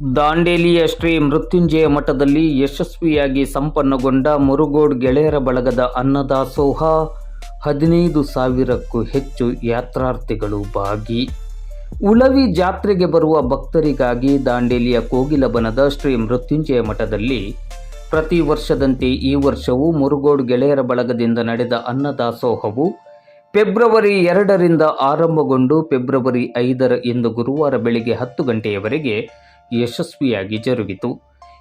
ದಾಂಡೇಲಿಯ ಶ್ರೀ ಮೃತ್ಯುಂಜಯ ಮಠದಲ್ಲಿ ಯಶಸ್ವಿಯಾಗಿ ಸಂಪನ್ನಗೊಂಡ ಮುರುಗೋಡ್ ಗೆಳೆಯರ ಬಳಗದ ಅನ್ನದಾಸೋಹ, ಹದಿನೈದು ಸಾವಿರಕ್ಕೂ ಹೆಚ್ಚು ಯಾತ್ರಾರ್ಥಿಗಳು ಭಾಗಿ. ಉಳವಿ ಜಾತ್ರೆಗೆ ಬರುವ ಭಕ್ತರಿಗಾಗಿ ದಾಂಡೇಲಿಯ ಕೋಗಿಲಬನದ ಶ್ರೀ ಮೃತ್ಯುಂಜಯ ಮಠದಲ್ಲಿ ಪ್ರತಿ ವರ್ಷದಂತೆ ಈ ವರ್ಷವೂ ಮುರುಗೋಡ್ ಗೆಳೆಯರ ಬಳಗದಿಂದ ನಡೆದ ಅನ್ನದಾಸೋಹವು ಫೆಬ್ರವರಿ ಎರಡರಿಂದ ಆರಂಭಗೊಂಡು ಫೆಬ್ರವರಿ ಐದರ ಇಂದು ಗುರುವಾರ ಬೆಳಿಗ್ಗೆ ಹತ್ತು ಗಂಟೆಯವರೆಗೆ ಯಶಸ್ವಿಯಾಗಿ ಜರುಗಿತು.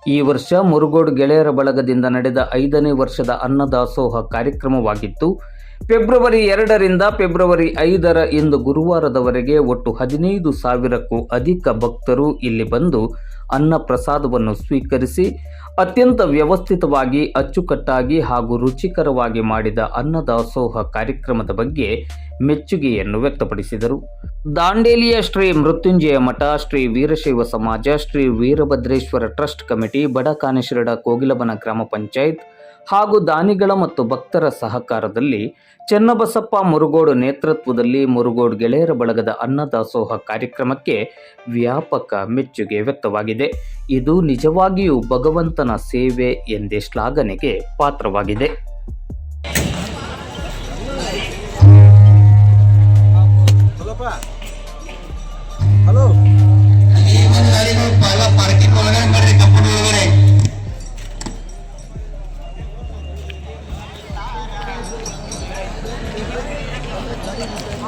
ಈ ವರ್ಷ ಮುರುಗೋಡು ಗೆಳೆಯರ ಬಳಗದಿಂದ ನಡೆದ ಐದನೇ ವರ್ಷದ ಅನ್ನದಾಸೋಹ ಕಾರ್ಯಕ್ರಮವಾಗಿತ್ತು. ಫೆಬ್ರವರಿ ಎರಡರಿಂದ ಫೆಬ್ರವರಿ ಐದರ ಇಂದು ಗುರುವಾರದವರೆಗೆ ಒಟ್ಟು ಹದಿನೈದು ಸಾವಿರಕ್ಕೂ ಅಧಿಕ ಭಕ್ತರು ಇಲ್ಲಿ ಬಂದು ಅನ್ನ ಪ್ರಸಾದವನ್ನು ಸ್ವೀಕರಿಸಿ ಅತ್ಯಂತ ವ್ಯವಸ್ಥಿತವಾಗಿ, ಅಚ್ಚುಕಟ್ಟಾಗಿ ಹಾಗೂ ರುಚಿಕರವಾಗಿ ಮಾಡಿದ ಅನ್ನದಾಸೋಹ ಕಾರ್ಯಕ್ರಮದ ಬಗ್ಗೆ ಮೆಚ್ಚುಗೆಯನ್ನು ವ್ಯಕ್ತಪಡಿಸಿದರು. ದಾಂಡೇಲಿಯ ಶ್ರೀ ಮೃತ್ಯುಂಜಯ ಮಠ, ಶ್ರೀ ವೀರಶೈವ ಸಮಾಜ, ಶ್ರೀ ವೀರಭದ್ರೇಶ್ವರ ಟ್ರಸ್ಟ್ ಕಮಿಟಿ ಬಡಕಾನೇಶ್ವರಡ ಕೋಗಿಲಬನ ಗ್ರಾಮ ಪಂಚಾಯತ್ ಹಾಗೂ ದಾನಿಗಳ ಮತ್ತು ಭಕ್ತರ ಸಹಕಾರದಲ್ಲಿ ಚೆನ್ನಬಸಪ್ಪ ಮುರುಗೋಡು ನೇತೃತ್ವದಲ್ಲಿ ಮುರುಗೋಡು ಗೆಳೆಯರ ಬಳಗದ ಅನ್ನದಾಸೋಹ ಕಾರ್ಯಕ್ರಮಕ್ಕೆ ವ್ಯಾಪಕ ಮೆಚ್ಚುಗೆ ವ್ಯಕ್ತವಾಗಿದೆ. ಇದು ನಿಜವಾಗಿಯೂ ಭಗವಂತನ ಸೇವೆ ಎಂದೇ ಶ್ಲಾಘನೆಗೆ ಪಾತ್ರವಾಗಿದೆ.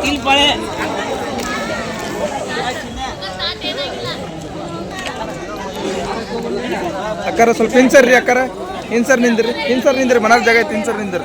ತಿಳ್ಪಾಳೆ ಅಕ್ಕಾರ ಸ್ವಲ್ಪ ಇನ್ಸರ್ ರೀ ಅಕ್ಕಾರ. ಇನ್ಸರ್ ನಿಂದ್ರಿ. ಇನ್ಸರ್ ನಿಂದ್ರಿ. ಮನಾರ್ ಜಾಗ ಐತಿ ಇನ್ಸರ್ ನಿಂದ್ರಿ.